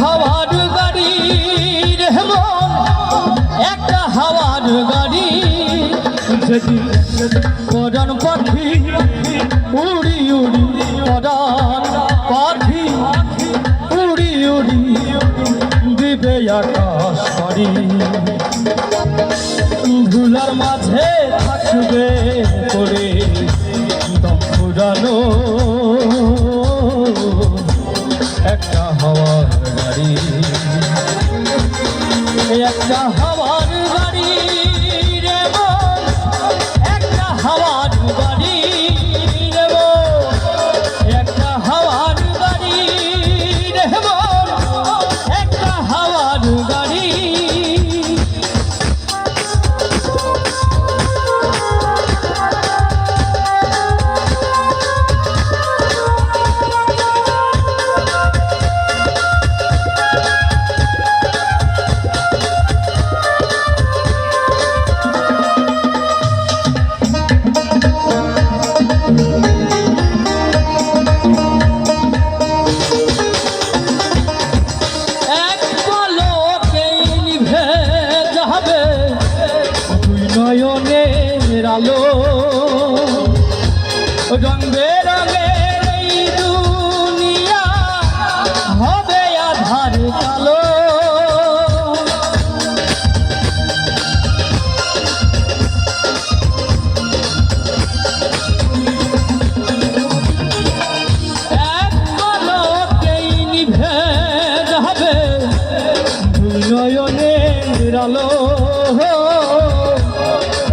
হাওয়ার গাড়ি রেহমন একটা হাওয়ার গাড়ি। যদি পরান পাখি উড়ি উড়ি পরান পাখি, উড়ি উড়ি দিবে আকাশ করি ধুলার মাঝে থাকবে করে দম পুরানো একটা হওয়ার গাড়ি। একটা হাওয়ার নয়নের আলো। রং বেরঙের এই দুনিয়া হবে আধার কালো। নয়নের আলো।